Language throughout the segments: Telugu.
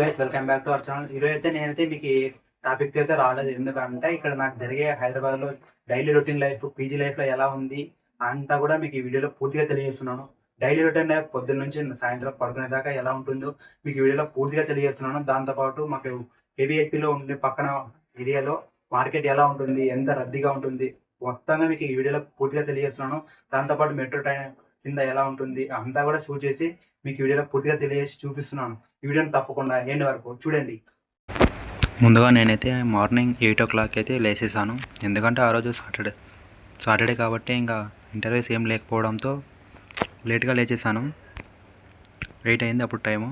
Guys welcome back to our channel ఈరోజు అయితే నేనైతే మీకు ఈ టాపిక్ అయితే రాలేదు. ఎందుకంటే ఇక్కడ నాకు జరిగే హైదరాబాద్లో డైలీ రొటీన్ లైఫ్ పీజీ లైఫ్లో ఎలా ఉంది అంతా కూడా మీకు ఈ వీడియోలో పూర్తిగా తెలియజేస్తున్నాను. డైలీ రొటీన్ లైఫ్ పొద్దున్న నుంచి సాయంత్రం పడుకునే దాకా ఎలా ఉంటుందో మీకు ఈ వీడియోలో పూర్తిగా తెలియజేస్తున్నాను. దాంతోపాటు మాకు ఏబిహెచ్పిలో ఉండే పక్కన ఏరియాలో మార్కెట్ ఎలా ఉంటుంది ఎంత రద్దీగా ఉంటుంది మొత్తంగా మీకు ఈ వీడియోలో పూర్తిగా తెలియజేస్తున్నాను. దాంతోపాటు మెట్రో ట్రైన్ కింద ఎలా ఉంటుంది అంతా కూడా షూట్ చేసి మీకు వీడియోలో పూర్తిగా తెలియజేసి చూపిస్తున్నాను. ఈ వీడియోని తప్పకుండా ఎండ్ వరకు చూడండి. ముందుగా నేనైతే మార్నింగ్ ఎయిట్ ఓ క్లాక్ అయితే లేచేసాను ఎందుకంటే ఆ రోజు సాటర్డే. సాటర్డే కాబట్టి ఇంకా ఇంటర్వ్యూస్ ఏం లేకపోవడంతో లేట్గా లేచేసాను. ఎయిట్ అయింది అప్పుడు టైము.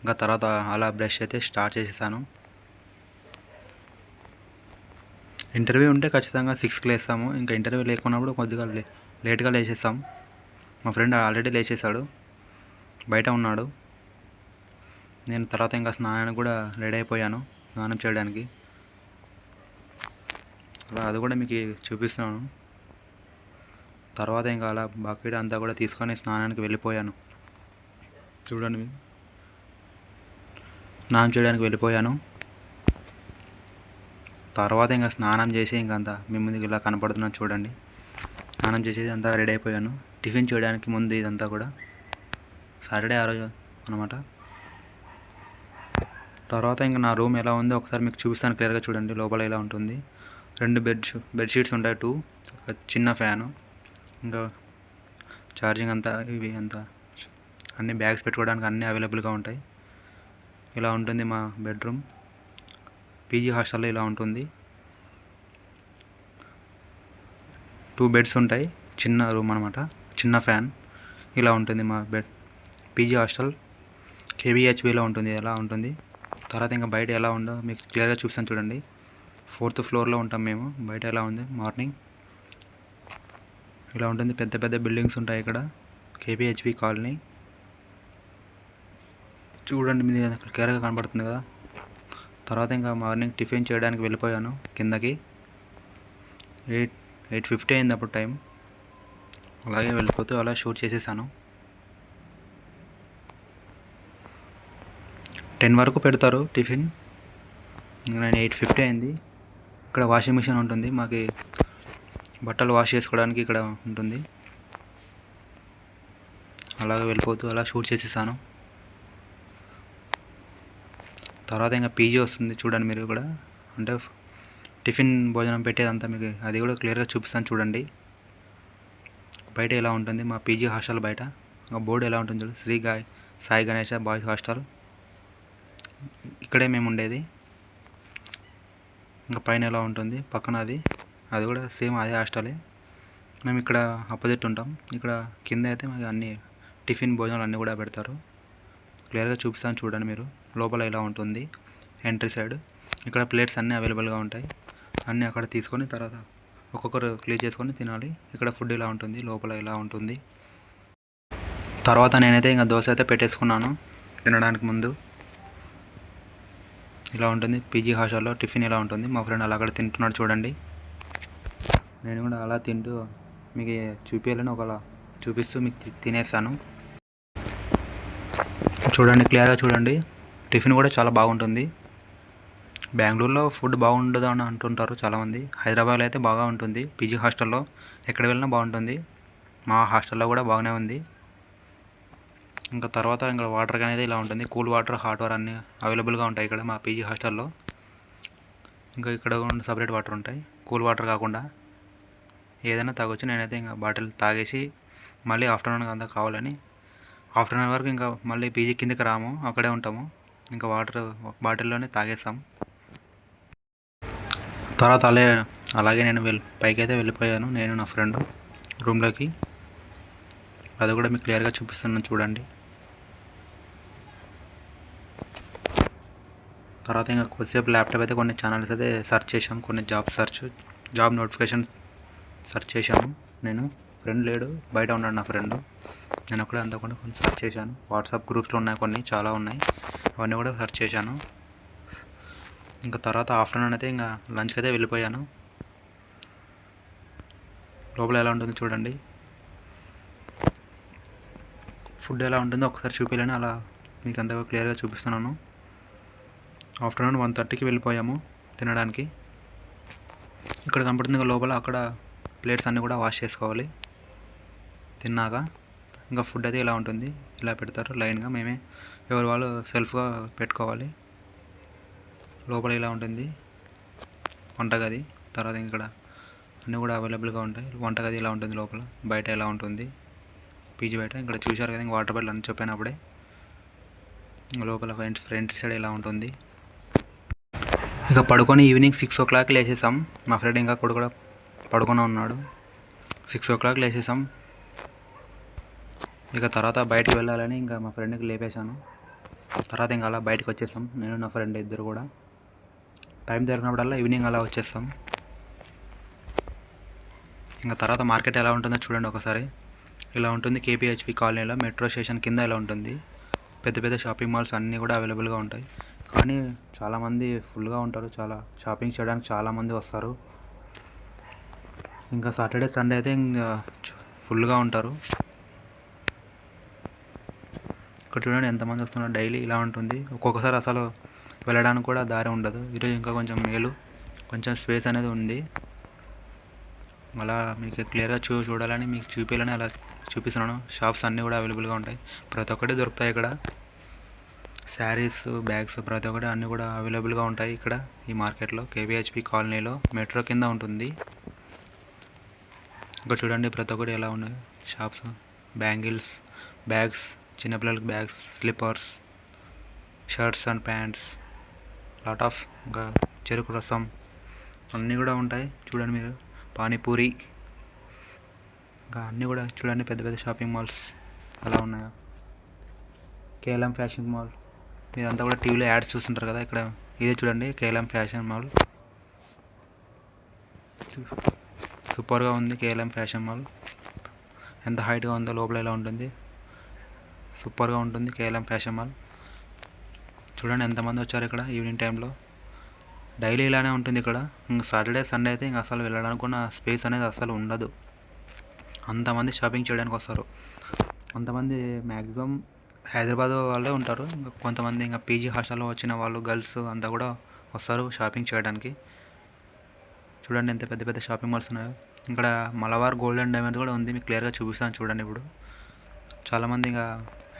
ఇంకా తర్వాత అలా బ్రష్ అయితే స్టార్ట్ చేసేసాను. ఇంటర్వ్యూ ఉంటే ఖచ్చితంగా సిక్స్కి లేస్తాము. ఇంకా ఇంటర్వ్యూ లేకున్నప్పుడు కొద్దిగా లే లేట్గా లేచేస్తాం మా ఫ్రెండ్ ఆల్రెడీ లేచేసాడు బయట ఉన్నాడు. నేను తర్వాత ఇంకా స్నానానికి కూడా రెడీ అయిపోయాను. స్నానం చేయడానికి. అలా అది కూడా మీకు చూపిస్తున్నాను. తర్వాత ఇంకా అలా బకెట్ అంతా కూడా తీసుకొని స్నానానికి వెళ్ళిపోయాను. చూడండి. స్నానం చేయడానికి వెళ్ళిపోయాను. తర్వాత ఇంకా స్నానం చేసి ఇంకా అంతా మీ ముందుకు ఇలా కనపడుతున్నాను చూడండి. స్నానం చేసేది అంతా రెడీ అయిపోయాను. టిఫిన్ చేయడానికి ముందు ఇదంతా కూడా సాటర్డే ఆ రోజు అనమాట తర్వాత ఇంకా నా రూమ్ ఎలా ఉందో ఒకసారి మీకు చూపిస్తాను క్లియర్గా చూడండి లోపల ఎలా ఉంటుంది. రెండు బెడ్ బెడ్షీట్స్ ఉంటాయి టూ ఒక చిన్న ఫ్యాను ఇంకా ఛార్జింగ్ అంతా ఇవి అంతా అన్ని బ్యాగ్స్ పెట్టుకోవడానికి అన్నీ అవైలబుల్గా ఉంటాయి. ఇలా ఉంటుంది మా బెడ్రూమ్. పీజీ హాస్టల్లో ఇలా ఉంటుంది. టూ బెడ్స్ ఉంటాయి చిన్న రూమ్ అనమాట చిన్న ఫ్యాన్ ఇలా ఉంటుంది మా బెడ్. పీజీ హాస్టల్ కేవీహెచ్బిలో ఉంటుంది ఎలా ఉంటుంది? తర్వాత ఇంకా బయట ఎలా ఉందో మీకు క్లియర్గా చూపిస్తాను చూడండి. ఫోర్త్ ఫ్లోర్లో ఉంటాం మేము. బయట ఎలా ఉంది? మార్నింగ్. ఇలా ఉంటుంది. పెద్ద పెద్ద బిల్డింగ్స్ ఉంటాయి ఇక్కడ. KPHB colony. చూడండి మీరు అక్కడ క్లియర్గా కనబడుతుంది కదా. తర్వాత ఇంకా మార్నింగ్ టిఫిన్ చేయడానికి వెళ్ళిపోయాను కిందకి. ఎయిట్ ఎయిట్ ఫిఫ్టీ అయింది అప్పుడు టైం. అలాగే వెళ్ళిపోతూ అలా షూట్ చేసేసాను. టెన్ వరకు పెడతారు టిఫిన్. నేను ఎయిట్ ఫిఫ్టీ అయింది. ఇక్కడ వాషింగ్ మిషన్ ఉంటుంది. మాకు బట్టలు వాష్ చేసుకోవడానికి ఇక్కడ ఉంటుంది. అలాగే వెళ్ళిపోతూ అలా షూట్ చేసేసాను. తర్వాత ఇంకా పీజీ వస్తుంది చూడండి మీరు కూడా అంటే టిఫిన్ భోజనం పెట్టేదంతా మీకు అది కూడా క్లియర్గా చూపిస్తాను చూడండి. బయట ఎలా ఉంటుంది? మా పీజీ హాస్టల్ బయట. ఇంకా బోర్డు ఎలా ఉంటుంది చూడు? శ్రీ గాయ్ సాయి గణేష బాయ్స్ హాస్టల్. ఇక్కడే మేము ఉండేది. ఇంకా పైన ఎలా ఉంటుంది? పక్కన అది. అది కూడా సేమ్ అదే హాస్టలే మేము ఇక్కడ అపోజిట్ ఉంటాం. ఇక్కడ కింద అయితే మాకు అన్ని టిఫిన్ భోజనాలు అన్నీ కూడా పెడతారు. క్లియర్గా చూపిస్తాను చూడండి మీరు. లోపల ఇలా ఉంటుంది? Entry side. ఇక్కడ ప్లేట్స్ అన్నీ అవైలబుల్గా ఉంటాయి. అన్నీ అక్కడ తీసుకొని తర్వాత ఒక్కొక్కరు క్లీన్ చేసుకొని తినాలి. ఇక్కడ ఫుడ్ ఇలా ఉంటుంది? లోపల ఇలా ఉంటుంది? తర్వాత నేనైతే ఇంకా దోశ అయితే పెట్టేసుకున్నాను. తినడానికి ముందు. ఇలా ఉంటుంది. పీజీ హాస్టల్లో టిఫిన్ ఇలా ఉంటుంది? మా ఫ్రెండ్ అలా అక్కడ తింటున్నాడు చూడండి. నేను కూడా అలా తింటూ మీకు చూపించాలని ఒకలా చూపిస్తూ మీకు తి- తినేస్తాను చూడండి క్లియర్గా చూడండి. టిఫిన్ కూడా చాలా బాగుంటుంది. బెంగళూరులో ఫుడ్ బాగుండదు అని అంటుంటారు చాలామంది. హైదరాబాద్లో అయితే బాగా ఉంటుంది. పీజీ హాస్టల్లో ఎక్కడ వెళ్ళినా బాగుంటుంది. మా హాస్టల్లో కూడా బాగానే ఉంది. ఇంకా తర్వాత ఇంకా వాటర్ అనేది ఇలా ఉంటుంది. కూల్ వాటర్ హాట్ వాటర్ అన్నీ అవైలబుల్గా ఉంటాయి ఇక్కడ మా పీజీ హాస్టల్లో. ఇంకా ఇక్కడ సపరేట్ వాటర్ ఉంటాయి. కూల్ వాటర్ కాకుండా ఏదైనా తాగొచ్చు. నేనైతే ఇంకా బాటిల్ తాగేసి మళ్ళీ ఆఫ్టర్నూన్ అంతా కావాలని ఆఫ్టర్నూన్ వరకు ఇంకా మళ్ళీ పీజీ కిందకి రాము అక్కడే ఉంటాము. ఇంకా వాటర్ బాటిల్లోనే తాగేస్తాం. తర్వాత అలాగే అలాగే నేను వెళ్ళి పైకి అయితే వెళ్ళిపోయాను. నేను నా ఫ్రెండ్ రూమ్లోకి. అది కూడా మీకు క్లియర్గా చూపిస్తున్నాను చూడండి. తర్వాత ఇంకా కొద్దిసేపు ల్యాప్టాప్ అయితే కొన్ని ఛానల్స్ అయితే సెర్చ్ చేసాం కొన్ని job search job notification search చేశాను నేను ఫ్రెండ్ లేడు బయట ఉన్నాడు నా ఫ్రెండ్ నేను అక్కడే అంతా కూడా కొన్ని సెర్చ్ చేశాను. వాట్సాప్ గ్రూప్స్లో ఉన్నాయి కొన్ని చాలా ఉన్నాయి. అవన్నీ కూడా సెర్చ్ చేశాను. ఇంకా తర్వాత ఆఫ్టర్నూన్ అయితే ఇంకా లంచ్కి అయితే వెళ్ళిపోయాను. లోపల ఎలా ఉంటుంది చూడండి. ఫుడ్ ఎలా ఉంటుందో ఒకసారి చూపించాలని అలా మీకు అంతగా క్లియర్గా చూపిస్తున్నాను. ఆఫ్టర్నూన్ వన్ థర్టీకి వెళ్ళిపోయాము తినడానికి. ఇక్కడ కనపడుతుంది లోపల అక్కడ ప్లేట్స్ అన్నీ కూడా వాష్ చేసుకోవాలి. తిన్నాక ఇంకా ఫుడ్ అయితే ఇలా ఉంటుంది. ఇలా పెడతారు లైన్గా మేమే ఎవరు వాళ్ళు సెల్ఫ్గా పెట్టుకోవాలి. లోపల ఇలా ఉంటుంది వంటగది తర్వాత ఇక్కడ అన్నీ కూడా అవైలబుల్గా ఉంటాయి. వంటగది ఇలా ఉంటుంది లోపల బయట ఎలా ఉంటుంది. పీజీ బయట ఇక్కడ చూశారు కదా ఇంకా వాటర్ బాటిల్ అని చెప్పినప్పుడే లోపల ఫ్రంట్ ఫ్రంట్ సైడ్ ఇలా ఉంటుంది. ఇక పడుకొని ఈవినింగ్ సిక్స్ ఓ క్లాక్ లేచేసాం మా ఫ్రెండ్ ఇంకా కూడా కూడా పడుకొని ఉన్నాడు. సిక్స్ ఓ క్లాక్ లేచేసాం ఇక తర్వాత బయటికి వెళ్ళాలని ఇంకా మా ఫ్రెండ్కి లేపేశాను. తర్వాత ఇంకా అలా బయటకు వచ్చేసాం. నేను నా ఫ్రెండ్ ఇద్దరు కూడా. టైం దొరికినప్పుడల్లా ఈవినింగ్ అలా వచ్చేస్తాం. ఇంకా తర్వాత మార్కెట్ ఎలా ఉంటుందో చూడండి ఒకసారి. ఇలా ఉంటుంది కేపీహెచ్పి కాలనీలో మెట్రో స్టేషన్ కింద ఇలా ఉంటుంది. పెద్ద పెద్ద షాపింగ్ మాల్స్ అన్నీ కూడా అవైలబుల్గా ఉంటాయి. కానీ చాలామంది ఫుల్గా ఉంటారు చాలా షాపింగ్ చేయడానికి చాలామంది వస్తారు. ఇంకా సాటర్డే సండే అయితే ఇంకా ఫుల్గా ఉంటారు. ఇక్కడ చూడండి ఎంతమంది వస్తున్నారు. డైలీ ఇలా ఉంటుంది. ఒక్కొక్కసారి అసలు వెళ్ళడానికి కూడా దారి ఉండదు. ఈరోజు ఇంకా కొంచెం మేలు. కొంచెం స్పేస్ అనేది ఉంది. అలా మీకు క్లియర్గా చూ చూడాలని మీకు చూపించాలని అలా చూపిస్తున్నాను. షాప్స్ అన్నీ కూడా అవైలబుల్గా ఉంటాయి. ప్రతి ఒక్కటి దొరుకుతాయి ఇక్కడ. శారీస్ బ్యాగ్స్ ప్రతి ఒక్కటి అన్నీ కూడా అవైలబుల్గా ఉంటాయి ఇక్కడ ఈ మార్కెట్లో. కేవీహెచ్పి కాలనీలో మెట్రో కింద ఉంటుంది. ఇక్కడ చూడండి ప్రతి ఒక్కటి ఎలా ఉన్నాయి. షాప్స్ బ్యాంగిల్స్ బ్యాగ్స్ చిన్నపిల్లలకి bags slippers shirts and pants lot of ఇంకా చెరుకు రసం అన్నీ కూడా ఉంటాయి. చూడండి మీరు పానీపూరి ఇంకా అన్నీ కూడా చూడండి పెద్ద పెద్ద షాపింగ్ మాల్స్ అలా ఉన్నాయా. KLM fashion mall. ఇదంతా కూడా టీవీలో యాడ్స్ చూస్తుంటారు కదా ఇక్కడ ఇదే చూడండి కేఎల్ఎం ఫ్యాషన్ మాల్. సూపర్గా ఉంది కేఎల్ఎం ఫ్యాషన్ మాల్. ఎంత హైట్గా ఉందో లోపల ఎలా ఉంటుంది. సూపర్గా ఉంటుంది కేఎల్ఎం ఫ్యాషన్ మాల్. చూడండి ఎంతమంది వచ్చారు ఇక్కడ ఈవినింగ్ టైంలో. డైలీ ఇలానే ఉంటుంది ఇక్కడ. ఇంక సాటర్డే సండే అయితే ఇంక అసలు వెళ్ళడానికి స్పేస్ అనేది అసలు ఉండదు. అంతమంది షాపింగ్ చేయడానికి వస్తారు. అంతమంది మ్యాక్సిమం హైదరాబాద్ వాళ్ళే ఉంటారు. ఇంకా కొంతమంది ఇంకా పీజీ హాస్టల్లో వచ్చిన వాళ్ళు గర్ల్స్ అంతా కూడా వస్తారు షాపింగ్ చేయడానికి. చూడండి ఎంత పెద్ద పెద్ద షాపింగ్ మాల్స్ ఉన్నాయో. ఇక్కడ మలబార్ గోల్డ్ అండ్ డైమండ్ కూడా ఉంది. మీకు క్లియర్గా చూపిస్తాను చూడండి ఇప్పుడు. చాలామంది ఇంకా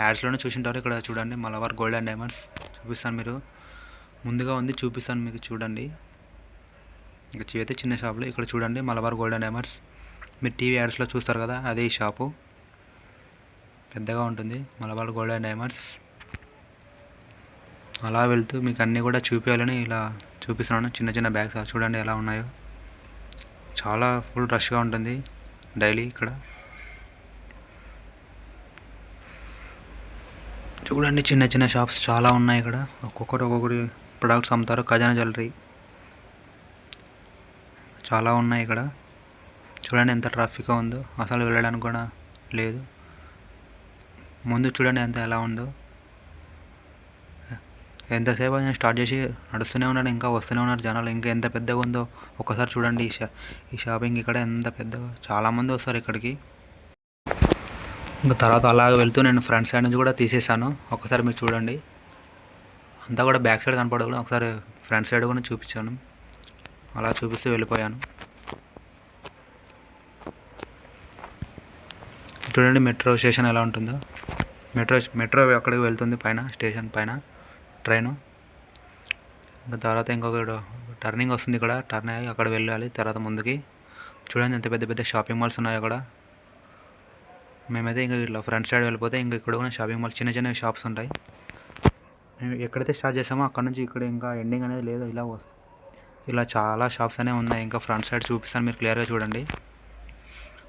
యాడ్స్లోనే చూసింటారు. ఇక్కడ చూడండి మలబార్ గోల్డ్ అండ్ డైమండ్స్. చూపిస్తాను మీరు. ముందుగా ఉంది చూపిస్తాను మీకు చూడండి. ఇక చేతి చిన్న షాపులో. ఇక్కడ చూడండి మలబార్ గోల్డ్ అండ్ డైమండ్స్. మీరు టీవీ యాడ్స్లో చూస్తారు కదా అదే ఈ షాపు. పెద్దగా ఉంటుంది. మలబార్ గోల్డ్ అండ్ డైమండ్స్ అలా వెళ్తూ మీకు అన్నీ కూడా చూపించాలని ఇలా చూపిస్తున్నాను. చిన్న చిన్న బ్యాగ్స్ చూడండి ఎలా ఉన్నాయో. చాలా ఫుల్ రష్గా ఉంటుంది డైలీ ఇక్కడ. చూడండి చిన్న చిన్న షాప్స్ చాలా ఉన్నాయి ఇక్కడ. ఒక్కొక్కటి ఒక్కొక్కటి ప్రొడక్ట్స్ అమ్ముతారు. ఖజానా జ్యువెలరీ చాలా ఉన్నాయి ఇక్కడ. చూడండి ఎంత ట్రాఫిక్గా ఉందో. అసలు వెళ్ళడానికి కూడా లేదు. ముందు చూడండి ఎంత ఎలా ఉందో. ఎంతసేపు నేను స్టార్ట్ చేసి నడుస్తూనే ఉన్నాను ఇంకా వస్తూనే ఉన్నారు జనాలు. ఇంకా ఎంత పెద్దగా ఉందో ఒకసారి చూడండి. ఈ షా ఈ షాపింగ్ ఇక్కడ ఎంత పెద్దగా చాలామంది వస్తారు ఇక్కడికి. ఇంకా తర్వాత అలాగ వెళ్తూ నేను ఫ్రంట్ సైడ్ నుంచి కూడా తీసేసాను. ఒకసారి మీరు చూడండి. అంతా కూడా బ్యాక్ సైడ్ కనపడకుండా ఒకసారి ఫ్రంట్ సైడ్ కూడా చూపించాను. అలా చూపిస్తూ వెళ్ళిపోయాను. చూడండి మెట్రో స్టేషన్ ఎలా ఉంటుందో. మెట్రో మెట్రో అక్కడికి వెళ్తుంది పైన స్టేషన్ పైన ట్రైను. ఇంకా తర్వాత ఇంకొక టర్నింగ్ వస్తుంది ఇక్కడ టర్న్ అయ్యి అక్కడ వెళ్ళాలి తర్వాత ముందుకి. చూడండి ఎంత పెద్ద పెద్ద షాపింగ్ మాల్స్ ఉన్నాయో అక్కడ. మేమైతే ఇంకా ఇట్లా ఫ్రంట్ సైడ్ వెళ్ళిపోతే ఇంకా ఇక్కడ కూడా షాపింగ్ మాల్ చిన్న చిన్న షాప్స్ ఉంటాయి. మేము ఎక్కడైతే స్టార్ట్ చేసామో అక్కడ నుంచి ఇక్కడ ఇంకా ఎండింగ్ అనేది లేదు. ఇలా ఇలా చాలా షాప్స్ అనేవి ఉన్నాయి. ఇంకా ఫ్రంట్ సైడ్ చూపిస్తాను మీరు క్లియర్గా చూడండి.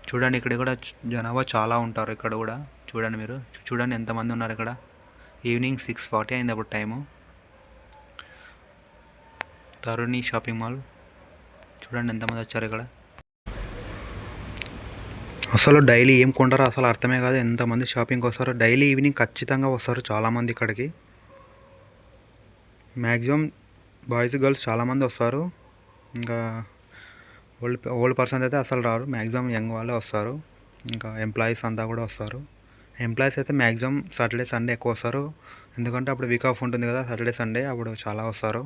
చూడండి ఇక్కడ కూడా జనాభా చాలా ఉంటారు ఇక్కడ కూడా. చూడండి మీరు. చూడండి ఎంతమంది ఉన్నారు ఇక్కడ. ఈవినింగ్ సిక్స్ ఫార్టీ అయింది అప్పుడు టైము తరుణి షాపింగ్ మాల్ చూడండి ఎంతమంది వచ్చారు ఇక్కడ. అసలు డైలీ ఏం కొంటారో అసలు అర్థమే కాదు ఎంతమంది షాపింగ్కి వస్తారో. డైలీ ఈవినింగ్ ఖచ్చితంగా వస్తారు చాలామంది ఇక్కడికి. మ్యాక్సిమం బాయ్స్ గర్ల్స్ చాలామంది వస్తారు. ఇంకా ఓల్డ్ ఓల్డ్ పర్సన్స్ అయితే అసలు రారు. మ్యాక్సిమం యంగ్ వాళ్ళే వస్తారు. ఇంకా ఎంప్లాయీస్ అంతా కూడా వస్తారు. ఎంప్లాయీస్ అయితే మ్యాక్సిమం సాటర్డే సండే ఎక్కువ వస్తారు. ఎందుకంటే అప్పుడు వీక్ ఆఫ్ ఉంటుంది కదా సాటర్డే సండే అప్పుడు చాలా వస్తారు.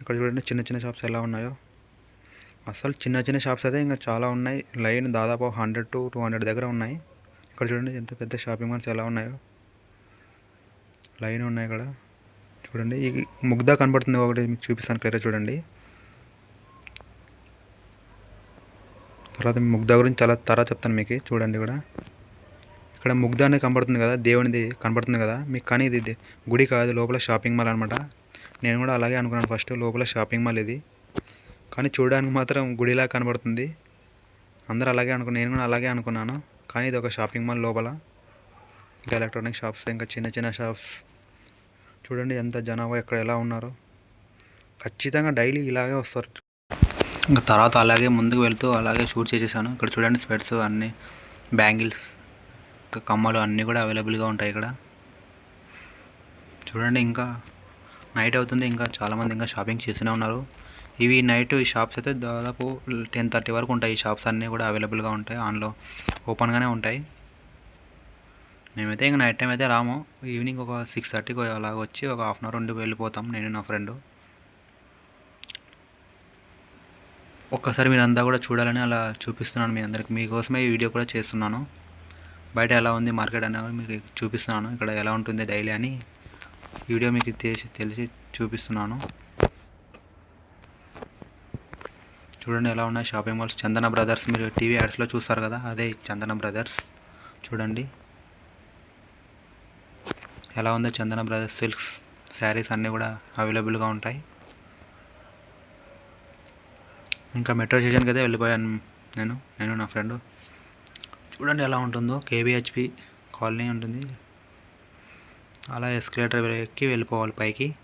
ఇక్కడ చూడండి చిన్న చిన్న షాప్స్ ఎలా ఉన్నాయో. అసలు చిన్న చిన్న షాప్స్ అయితే ఇంకా చాలా ఉన్నాయి. లైన్ దాదాపు హండ్రెడ్ టు టూ హండ్రెడ్ దగ్గర ఉన్నాయి. ఇక్కడ చూడండి ఎంత పెద్ద షాపింగ్ మాల్స్ ఎలా ఉన్నాయో. లైన్ ఉన్నాయి ఇక్కడ. చూడండి ఈ ముగ్ధ కనబడుతుంది ఒకటి మీకు చూపిస్తాను క్లియర్ చూడండి. తర్వాత ముగ్ధ గురించి చాలా తర్వాత చెప్తాను మీకు. చూడండి కూడా. ఇక్కడ ముగ్ధ అనేది కనబడుతుంది కదా దేవునిది కనబడుతుంది కదా. మీకు కానీ ఇది గుడి కాదు లోపల షాపింగ్ మాల్ అనమాట నేను కూడా అలాగే అనుకున్నాను ఫస్ట్ లోపల షాపింగ్ మాల్ ఇది. కానీ చూడడానికి మాత్రం గుడిలా కనబడుతుంది. అందరూ అలాగే అనుకున్నాను నేను కూడా అలాగే అనుకున్నాను. కానీ ఇది ఒక షాపింగ్ మాల్ లోపల. ఇంకా ఎలక్ట్రానిక్ షాప్స్ ఇంకా చిన్న చిన్న షాప్స్. చూడండి ఎంత జనాభా ఎక్కడ ఎలా ఉన్నారు. ఖచ్చితంగా డైలీ ఇలాగే వస్తారు. ఇంకా తర్వాత అలాగే ముందుకు వెళ్తూ అలాగే షూట్ చేసేసాను. ఇక్కడ చూడండి స్వెట్స్ అన్నీ బ్యాంగిల్స్ ఇంకా కమ్మలు అన్నీ కూడా అవైలబుల్గా ఉంటాయి ఇక్కడ. చూడండి ఇంకా నైట్ అవుతుంది. ఇంకా చాలామంది ఇంకా షాపింగ్ చేస్తూనే ఉన్నారు. ఇవి నైట్ ఈ షాప్స్ అయితే దాదాపు టెన్ థర్టీ వరకు ఉంటాయి. ఈ షాప్స్ అన్నీ కూడా అవైలబుల్గా ఉంటాయి. ఆన్లో ఓపెన్గానే ఉంటాయి. మేమైతే ఇంకా నైట్ టైం అయితే రాము. ఈవినింగ్ ఒక సిక్స్ థర్టీకి అలాగ వచ్చి ఒక హాఫ్ అన్ అవర్ ఉండి వెళ్ళిపోతాం. నేను నా ఫ్రెండ్. ఒక్కసారి మీరు అంతా కూడా చూడాలని అలా చూపిస్తున్నాను మీ అందరికి. మీకోసమే ఈ వీడియో కూడా చేస్తున్నాను. బయట ఎలా ఉంది మార్కెట్ అనేది మీకు చూపిస్తున్నాను. ఇక్కడ ఎలా ఉంటుంది డైలీ అని వీడియో మీకు తెలిసి తెలిసి చూపిస్తున్నాను. చూడండి ఎలా ఉన్నాయి షాపింగ్ మాల్స్. చందన బ్రదర్స్ మీరు టీవీ యాడ్స్లో చూస్తారు కదా అదే చందన బ్రదర్స్. చూడండి. ఎలా ఉందో చందన బ్రదర్స్ సిల్క్స్ శారీస్ అన్నీ కూడా అవైలబుల్గా ఉంటాయి. ఇంకా మెట్రో స్టేషన్కి అయితే వెళ్ళిపోయాను నేను నేను నా ఫ్రెండ్. చూడండి ఎలా ఉంటుందో. కేబిహెచ్పి కాలనీ ఉంటుంది. అలా ఎస్కలేటర్ ఎక్కి వెళ్ళిపోవాలి పైకి.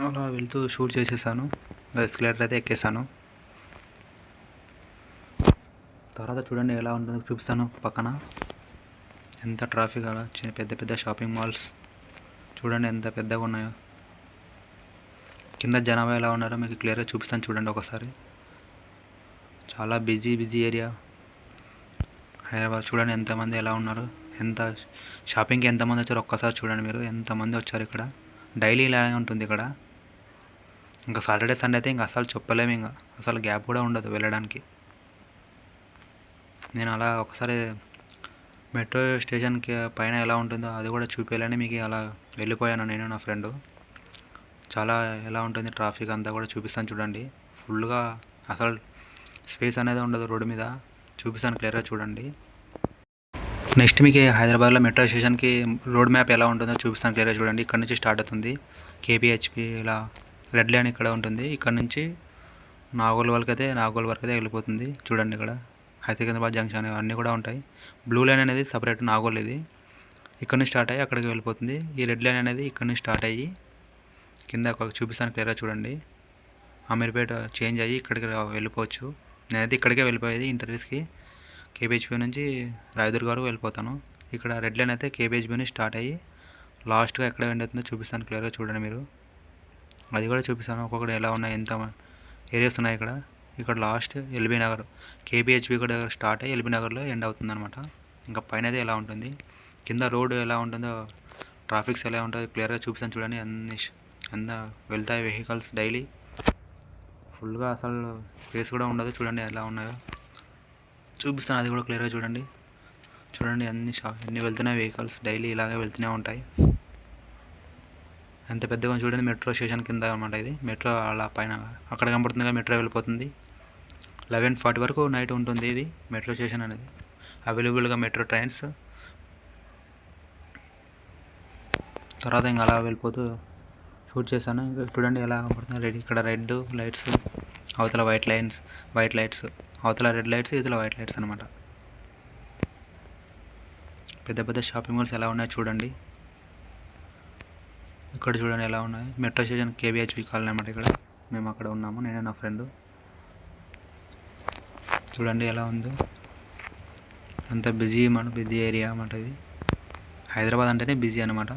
అలా వెళ్తూ షూట్ చేసేసాను. ఎస్కలేటర్ అయితే ఎక్కేసాను. తర్వాత చూడండి ఎలా ఉంటుందో చూపిస్తాను పక్కన. ఎంత ట్రాఫిక్ అలా చిన్న పెద్ద పెద్ద షాపింగ్ మాల్స్ చూడండి ఎంత పెద్దగా ఉన్నాయో. కింద జనాభా ఎలా ఉన్నారో మీకు క్లియర్గా చూపిస్తాను చూడండి ఒకసారి. చాలా బిజీ బిజీ ఏరియా హైదరాబాద్ చూడండి ఎంతమంది ఎలా ఉన్నారు. ఎంత షాపింగ్కి ఎంతమంది వచ్చారు ఒక్కసారి చూడండి మీరు. ఎంతమంది వచ్చారు ఇక్కడ. డైలీ ఇలానే ఉంటుంది ఇక్కడ. ఇంకా సాటర్డే సండే అయితే ఇంకా అసలు చెప్పలేము ఇంకా. అసలు గ్యాప్ కూడా ఉండదు వెళ్ళడానికి. నేను అలా ఒకసారి మెట్రో స్టేషన్కి పైన ఎలా ఉంటుందో అది కూడా చూపించాలని మీకు అలా వెళ్ళిపోయాను నేను నా ఫ్రెండు చాలా ఎలా ఉంటుంది ట్రాఫిక్ అంతా కూడా చూపిస్తాను చూడండి. ఫుల్గా అసలు స్పేస్ అనేది ఉండదు రోడ్డు మీద. చూపిస్తాను క్లియర్గా చూడండి. నెక్స్ట్ మీకు హైదరాబాద్లో మెట్రో స్టేషన్కి రోడ్ మ్యాప్ ఎలా ఉంటుందో చూపిస్తాను క్లియర్గా చూడండి. ఇక్కడ నుంచి స్టార్ట్ అవుతుంది. కేపీహెచ్పి ఇలా రెడ్ లైన్ ఇక్కడ ఉంటుంది. ఇక్కడ నుంచి నాగోల్ వరకు అయితే నాగోల్ వరకు అయితే వెళ్ళిపోతుంది. చూడండి ఇక్కడ హైదరాబాద్ జంక్షన్ అన్నీ కూడా ఉంటాయి. బ్లూ లైన్ అనేది సపరేట్ నాగోల్ ఇది. ఇక్కడ నుంచి స్టార్ట్ అయ్యి అక్కడికి వెళ్ళిపోతుంది. ఈ రెడ్ లైన్ అనేది ఇక్కడ నుంచి స్టార్ట్ అయ్యి కింద ఒక చూపిస్తాను క్లియర్గా చూడండి. అమీర్పేట చేంజ్ అయ్యి ఇక్కడికి వెళ్ళిపోవచ్చు. నేనైతే ఇక్కడికే వెళ్ళిపోయేది ఇంటర్వ్యూస్కి. కేబీహెచ్బీ నుంచి రాయదుర్గ్ వరకు వెళ్ళిపోతాను. ఇక్కడ రెడ్ లైన్ అయితే కేబిహెచ్పి నుంచి స్టార్ట్ అయ్యి లాస్ట్గా ఎక్కడ ఎండ్ అవుతుందో చూపిస్తాను క్లియర్గా చూడండి మీరు. అది కూడా చూపిస్తాను. ఒక్కొక్కటి ఎలా ఉన్నాయి ఎంత ఏరియాస్ ఉన్నాయి ఇక్కడ. ఇక్కడ లాస్ట్ ఎల్బీ నగర్ కేబీహెచ్బీ కూడా స్టార్ట్ అయ్యి ఎల్బీ నగర్లో ఎండ్ అవుతుంది అనమాట ఇంకా పైన అయితే ఎలా ఉంటుంది? కింద రోడ్ ఎలా ఉంటుందో ట్రాఫిక్స్ ఎలా ఉంటుందో క్లియర్గా చూపిస్తాను చూడండి. అన్ని అంద వెళ్తాయి వెహికల్స్ డైలీ. ఫుల్గా అసలు స్పేస్ కూడా ఉండదు. చూడండి ఎలా ఉన్నాయో. చూపిస్తాను అది కూడా క్లియర్గా చూడండి. చూడండి అన్ని షా అన్ని వెళ్తున్నాయి వెహికల్స్ డైలీ ఇలాగే వెళ్తూనే ఉంటాయి. ఎంత పెద్దగా చూడండి మెట్రో స్టేషన్ కింద అనమాట ఇది. మెట్రో అలా పైన అక్కడ కనపడుతుంది మెట్రో వెళ్ళిపోతుంది. లెవెన్ ఫార్టీ వరకు నైట్ ఉంటుంది ఇది మెట్రో స్టేషన్ అనేది. అవైలబుల్గా మెట్రో ట్రైన్స్. తర్వాత ఇంకా అలా వెళ్ళిపోతూ షూట్ చేశాను. చూడండి ఎలా కనపడుతుంది రెడ్ ఇక్కడ రెడ్ లైట్స్ అవతల వైట్ లైన్స్ వైట్ లైట్స్ అవతల రెడ్ లైట్స్ ఇతల వైట్ లైట్స్ అనమాట పెద్ద పెద్ద షాపింగ్ మాల్స్ ఎలా ఉన్నాయో చూడండి. ఇక్కడ చూడండి ఎలా ఉన్నాయి. మెట్రో స్టేషన్ కేబిహెచ్పి కాలనీ అనమాట ఇక్కడ. మేము అక్కడ ఉన్నాము. నేను నా ఫ్రెండ్. చూడండి ఎలా ఉందో. అంత బిజీ మన బిజీ ఏరియా అన్నమాట ఇది. హైదరాబాద్ అంటేనే బిజీ అనమాట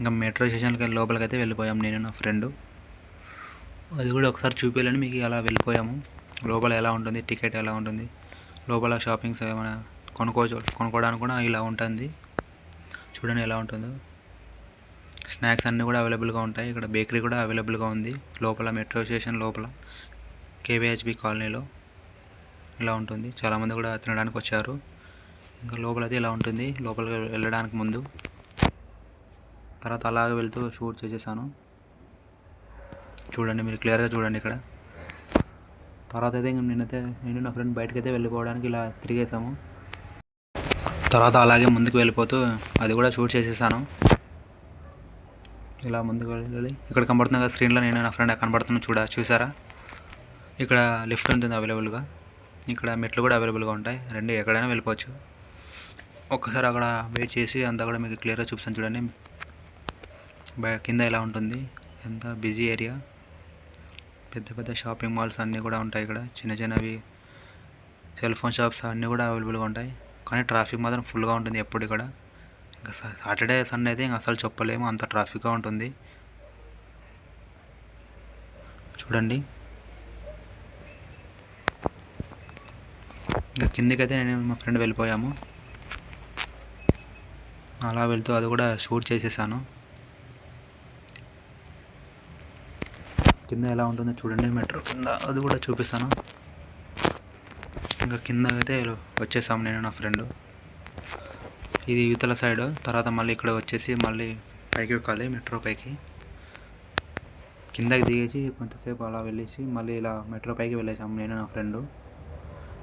ఇంకా మెట్రో స్టేషన్కి లోపలికి అయితే వెళ్ళిపోయాం నేను నా ఫ్రెండ్ అది కూడా ఒకసారి చూపించాలని మీకు అలా వెళ్ళిపోయాము. లోపల ఎలా ఉంటుంది టికెట్ ఎలా ఉంటుంది లోపల షాపింగ్స్ ఏమైనా కొనుక్కో కొనుక్కోవడానికి కూడా ఇలా ఉంటుంది. చూడండి ఎలా ఉంటుందో. స్నాక్స్ అన్నీ కూడా అవైలబుల్గా ఉంటాయి. ఇక్కడ బేకరీ కూడా అవైలబుల్గా ఉంది. లోపల మెట్రో స్టేషన్ లోపల కేవీహెచ్బి కాలనీలో ఇలా ఉంటుంది. చాలామంది కూడా తినడానికి వచ్చారు. ఇంకా లోపల అయితే ఇలా ఉంటుంది. లోపలికి వెళ్ళడానికి ముందు తర్వాత అలాగే వెళ్తూ షూట్ చేసేసాను. చూడండి మీరు క్లియర్గా చూడండి ఇక్కడ. తర్వాత అయితే ఇంక నేనైతే నేను నా ఫ్రెండ్ బయటకు అయితే వెళ్ళిపోవడానికి ఇలా తిరిగేసాము. తర్వాత అలాగే ముందుకు వెళ్ళిపోతూ అది కూడా షూట్ చేసేసాను. ఇలా ముందుకు వెళ్ళాలి ఇక్కడ కనబడుతున్న కదా స్క్రీన్లో నేను నా ఫ్రెండ్ కనబడుతున్నా చూడ చూసారా? ఇక్కడ లిఫ్ట్ ఉంటుంది అవైలబుల్గా. ఇక్కడ మెట్లు కూడా అవైలబుల్గా ఉంటాయి. రెండు ఎక్కడైనా వెళ్ళిపోవచ్చు. ఒక్కసారి అక్కడ వెయిట్ చేసి అంతా కూడా మీకు క్లియర్గా చూపిస్తాను చూడండి. కింద ఎలా ఉంటుంది? ఎంత బిజీ ఏరియా? పెద్ద పెద్ద షాపింగ్ మాల్స్ అన్నీ కూడా ఉంటాయి ఇక్కడ. చిన్న చిన్నవి సెల్ ఫోన్ షాప్స్ అన్నీ కూడా అవైలబుల్గా ఉంటాయి. కానీ ట్రాఫిక్ మాత్రం ఫుల్గా ఉంటుంది ఎప్పుడు ఇక్కడ. ఇంకా సాటర్డే సండే అయితే ఇంకా అసలు చెప్పలేము. అంత ట్రాఫిక్గా ఉంటుంది. చూడండి. ఇంకా కిందికైతే నేను మా ఫ్రెండ్ వెళ్ళిపోయాము. అలా వెళ్తూ అది కూడా షూట్ చేసేసాను. కింద ఎలా ఉంటుందో చూడండి మెట్రో కింద. అది కూడా చూపిస్తాను. ఇంకా కింద అయితే వచ్చేసాము నేను నా ఫ్రెండ్. ఇది యువతల సైడ్. తర్వాత మళ్ళీ ఇక్కడ వచ్చేసి మళ్ళీ పైకి ఎక్కాలి మెట్రో పైకి. కిందకి దిగేసి కొంతసేపు అలా వెళ్ళేసి మళ్ళీ ఇలా మెట్రో పైకి వెళ్ళేసాము నేను నా ఫ్రెండ్.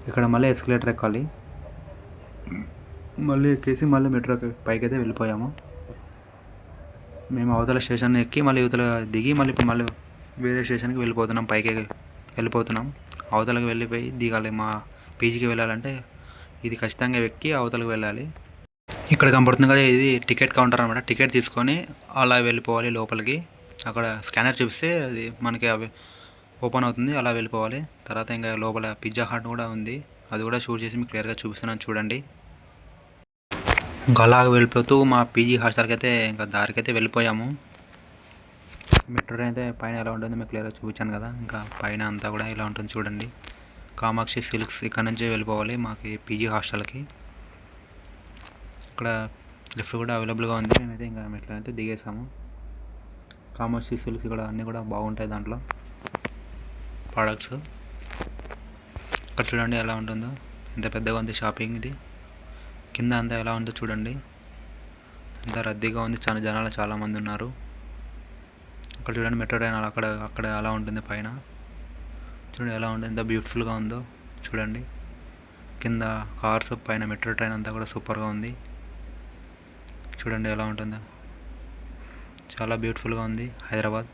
ఇక్కడ మళ్ళీ ఎస్కలేటర్ ఎక్కాలి. మళ్ళీ ఎక్కేసి మళ్ళీ మెట్రో పైకి అయితే వెళ్ళిపోయాము. మేము అవతల స్టేషన్ ఎక్కి మళ్ళీ యువతల దిగి మళ్ళీ ఇప్పుడు మళ్ళీ వేరే స్టేషన్కి వెళ్ళిపోతున్నాం పైకి వెళ్ళిపోతున్నాం. అవతలకి వెళ్ళిపోయి దిగాలి. మా పీజీకి వెళ్ళాలంటే ఇది ఖచ్చితంగా ఎక్కి అవతలకి వెళ్ళాలి. ఇక్కడ కనపడుతుంది కదా ఇది టికెట్ కౌంటర్ అనమాట టికెట్ తీసుకొని అలా వెళ్ళిపోవాలి లోపలికి. అక్కడ స్కానర్ చూపిస్తే అది మనకి అవి ఓపెన్ అవుతుంది అలా వెళ్ళిపోవాలి. తర్వాత ఇంకా లోపల పిజ్జా హట్ కూడా ఉంది. అది కూడా షూట్ చేసి మీకు క్లియర్గా చూపిస్తున్నాను చూడండి. ఇంకా అలాగ వెళ్ళిపోతూ మా పీజీ హాస్టల్కి అయితే ఇంకా దారికి అయితే వెళ్ళిపోయాము. మెట్రో ట్రైన్ అయితే పైన ఎలా ఉంటుందో మీకు క్లియర్గా చూపించాను కదా. ఇంకా పైన అంతా కూడా ఇలా ఉంటుంది చూడండి. కామాక్షి సిల్క్స్ ఇక్కడ నుంచి వెళ్ళిపోవాలి మాకు పీజీ హాస్టల్కి ఇక్కడ లిఫ్ట్ కూడా అవైలబుల్గా ఉంది. మేమైతే ఇంకా మెట్ల అయితే దిగేసాము. కామాక్షి సిల్క్స్ కూడా అన్నీ కూడా బాగుంటాయి దాంట్లో. ప్రోడక్ట్స్ ఇక్కడ చూడండి ఎలా ఉంటుందో. ఎంత పెద్దగా ఉంది షాపింగ్ ఇది. కింద అంతా ఎలా ఉందో చూడండి. ఎంత రద్దీగా ఉంది. చాలా జనాలు చాలామంది ఉన్నారు. అక్కడ చూడండి మెట్రో ట్రైన్ అలా అక్కడ అక్కడ అలా ఉంటుంది పైన. చూడండి ఎలా ఉంటుంది ఎంత బ్యూటిఫుల్గా ఉందో చూడండి. కింద కార్స్ పైన మెట్రో ట్రైన్ అంతా కూడా సూపర్గా ఉంది. చూడండి ఎలా ఉంటుందో. చాలా బ్యూటిఫుల్గా ఉంది హైదరాబాద్.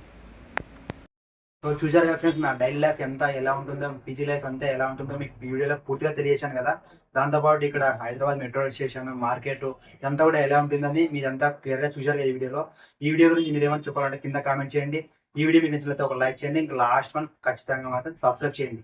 సో చూసారు కదా ఫ్రెండ్స్ నా డైలీ లైఫ్ ఎంత ఎలా ఉంటుందో పీజీ లైఫ్ అంతా ఎలా ఉంటుందో మీకు వీడియోలో పూర్తిగా తెలియజేశాను కదా. దాంతోపాటు ఇక్కడ హైదరాబాద్ మెట్రో స్టేషన్ మార్కెట్ ఇదంతా కూడా ఎలా ఉంటుందని మీరంతా క్లియర్గా చూశారు కదా ఈ వీడియోలో. ఈ వీడియో గురించి మీరు ఏమైనా చెప్పాలంటే కింద కామెంట్ చేయండి. ఈ వీడియో మీకు నచ్చినట్లయితే ఒక లైక్ చేయండి. ఇంకా లాస్ట్ వన్ ఖచ్చితంగా మాత్రం సబ్స్క్రైబ్ చేయండి.